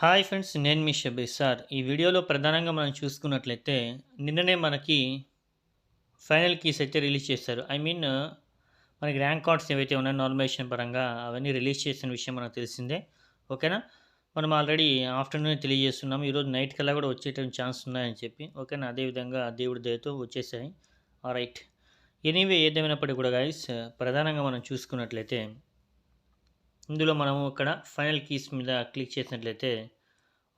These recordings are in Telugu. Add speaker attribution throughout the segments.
Speaker 1: హాయ్ ఫ్రెండ్స్ నేను మీ షబీర్ సార్. ఈ వీడియోలో ప్రధానంగా మనం చూసుకున్నట్లయితే నిన్ననే మనకి ఫైనల్ కీస్ అయితే రిలీజ్ చేశారు. ఐ మీన్ మనకి ర్యాంక్ కార్డ్స్ ఏవైతే ఉన్నాయో నార్మలైజేషన్ పరంగా అవన్నీ రిలీజ్ చేసిన విషయం మనకు తెలిసిందే. ఓకేనా? మనం ఆల్రెడీ ఆఫ్టర్నూన్ తెలియజేస్తున్నాము ఈరోజు నైట్ కల్లా కూడా వచ్చేటువంటి ఛాన్స్ ఉన్నాయని చెప్పి. ఓకేనా? అదేవిధంగా దేవుడి దయతో వచ్చేసాయి. రైట్. ఎనీవే ఏదేమైనప్పటికీ కూడా గాయస్ ప్రధానంగా మనం చూసుకున్నట్లయితే ఇందులో మనము ఇక్కడ ఫైనల్ కీస్ మీద క్లిక్ చేసినట్లయితే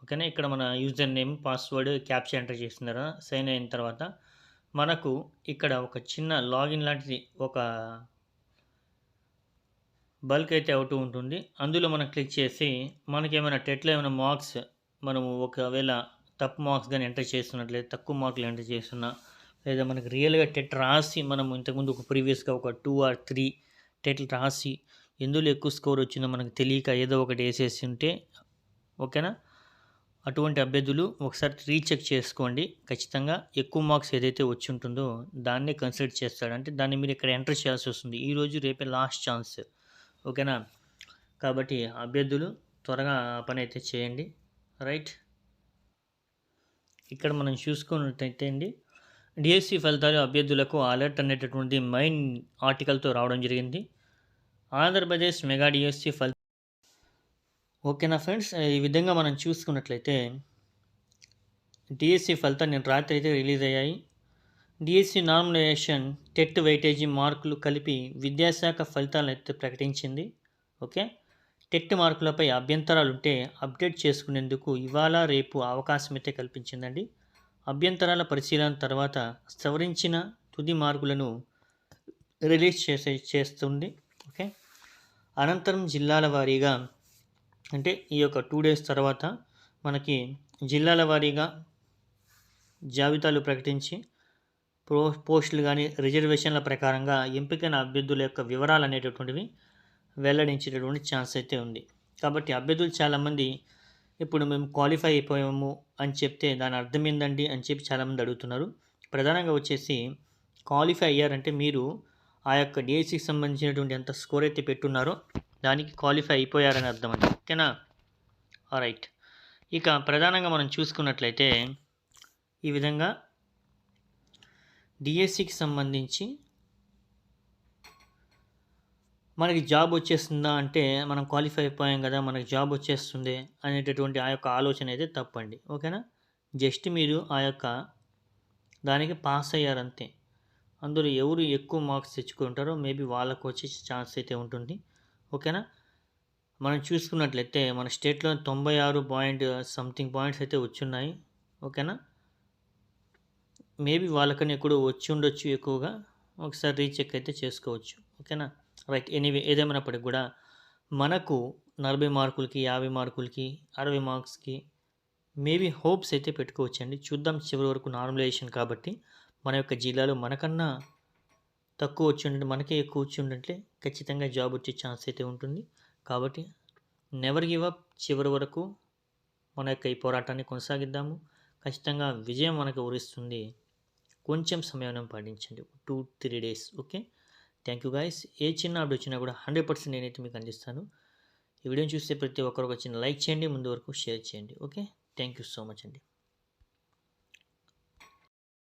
Speaker 1: ఓకేనా? ఇక్కడ మన user name password captcha enter చేస్తున్నారా. సైన్ అయిన తర్వాత మనకు ఇక్కడ ఒక చిన్న లాగిన్ లాంటిది ఒక బల్క్ అయితే అవుతూ ఉంటుంది. అందులో మనం క్లిక్ చేసి మనకి ఏమైనా టెట్లో ఏమైనా మార్క్స్ మనము ఒకవేళ తప్పు మార్క్స్ కానీ ఎంటర్ చేస్తున్నట్లయితే తక్కువ మార్కులు ఎంటర్ చేస్తున్నా లేదా మనకి రియల్గా టెట్ రాసి మనం ఇంతకుముందు ఒక ప్రీవియస్గా ఒక టూ ఆర్ త్రీ టెట్లు రాసి ఎందులో ఎక్కువ స్కోర్ వచ్చిందో మనకు తెలియక ఏదో ఒకటి వేసేసి ఉంటే ఓకేనా? అటువంటి అభ్యర్థులు ఒకసారి రీచెక్ చేసుకోండి. ఖచ్చితంగా ఎక్కువ మార్క్స్ ఏదైతే వచ్చి ఉంటుందో దాన్నే కన్సిడర్ చేస్తాడు. అంటే దాన్ని మీరు ఇక్కడ ఎంటర్ చేయాల్సి వస్తుంది. ఈరోజు రేపే లాస్ట్ ఛాన్స్. ఓకేనా? కాబట్టి అభ్యర్థులు త్వరగా ఆ పని అయితే చేయండి. రైట్? ఇక్కడ మనం చూసుకున్నట్టయితే అండి డిఎస్సి ఫలితాలు అభ్యర్థులకు అలర్ట్ అనేటటువంటి మెయిన్ ఆర్టికల్తో రావడం జరిగింది. ఆంధ్రప్రదేశ్ మెగా డిఎస్సి ఫలి ఓకేనా ఫ్రెండ్స్ ఈ విధంగా మనం చూసుకున్నట్లయితే డిఎస్సి ఫలితాలు నేను రాత్రి అయితే రిలీజ్ అయ్యాయి. డిఎస్సి నామినేషన్ టెట్ వెయిటేజీ మార్కులు కలిపి విద్యాశాఖ ఫలితాలను అయితే ప్రకటించింది. ఓకే? టెట్ మార్కులపై అభ్యంతరాలు ఉంటే అప్డేట్ చేసుకునేందుకు ఇవాళ రేపు అవకాశం అయితే కల్పించిందండి. అభ్యంతరాల పరిశీలన తర్వాత సవరించిన తుది మార్కులను రిలీజ్ చేసే చేస్తుంది. అనంతరం జిల్లాల వారీగా అంటే ఈ యొక్క టూ డేస్ తర్వాత మనకి జిల్లాల వారీగా జాబితాలు ప్రకటించి ప్రో పోస్టులు కానీ రిజర్వేషన్ల ప్రకారంగా ఎంపికైన అభ్యర్థుల యొక్క వివరాలు అనేటటువంటివి వెల్లడించేటటువంటి ఛాన్స్ అయితే ఉంది. కాబట్టి అభ్యర్థులు చాలామంది ఇప్పుడు మేము క్వాలిఫై అయిపోయాము అని చెప్తే దాని అర్థం ఏందండి అని చెప్పి చాలామంది అడుగుతున్నారు. ప్రధానంగా వచ్చేసి క్వాలిఫై అయ్యారంటే మీరు ఆ యొక్క డిఎస్సికి సంబంధించినటువంటి ఎంత స్కోర్ అయితే పెట్టున్నారో దానికి క్వాలిఫై అయిపోయారని అర్థం అండి. ఓకేనా? రైట్ ఇక ప్రధానంగా మనం చూసుకున్నట్లయితే ఈ విధంగా డిఎస్సికి సంబంధించి మనకి జాబ్ వచ్చేస్తుందా అంటే మనం క్వాలిఫై అయిపోయాం కదా మనకి జాబ్ వచ్చేస్తుంది అనేటటువంటి ఆ యొక్క ఆలోచన అయితే తప్పండి. ఓకేనా? జస్ట్ మీరు ఆ యొక్క దానికి పాస్ అయ్యారంతే. అందులో ఎవరు ఎక్కువ మార్క్స్ తెచ్చుకుంటారో మేబీ వాళ్ళకు వచ్చే ఛాన్స్ అయితే ఉంటుంది. ఓకేనా? మనం చూసుకున్నట్లయితే మన స్టేట్లో తొంభై ఆరు పాయింట్ సంథింగ్ పాయింట్స్ అయితే వచ్చున్నాయి. ఓకేనా? మేబీ వాళ్ళకని ఎక్కడో వచ్చి ఉండొచ్చు ఎక్కువగా. ఒకసారి రీచెక్ అయితే చేసుకోవచ్చు. ఓకేనా? రైట్ ఎనీవే ఏదేమైనప్పటికి కూడా మనకు నలభై మార్కులకి యాభై మార్కులకి అరవై మార్క్స్కి మేబీ హోప్స్ అయితే పెట్టుకోవచ్చండి. చూద్దాం చివరి వరకు నార్మలైజేషన్ కాబట్టి. మన యొక్క జిల్లాలో మనకన్నా తక్కువ వచ్చి ఉంటే మనకే ఎక్కువ వచ్చి ఉంటే ఖచ్చితంగా జాబ్ వచ్చే ఛాన్స్ అయితే ఉంటుంది. కాబట్టి నెవర్ గివ్ అప్ చివరి వరకు మన యొక్క ఈ పోరాటాన్ని కొనసాగిద్దాము. ఖచ్చితంగా విజయం మనకు ఊరిస్తుంది. కొంచెం సమయం పాటించండి. Two three days okay thank you guys ఏ చిన్న అప్డేట్ వచ్చినా కూడా హండ్రెడ్ పర్సెంట్ నేనైతే మీకు అందిస్తాను. ఈ వీడియోని చూస్తే ప్రతి ఒక్కరికి వచ్చిన లైక్ చేయండి. ముందు వరకు షేర్ చేయండి. Okay thank you so much అండి.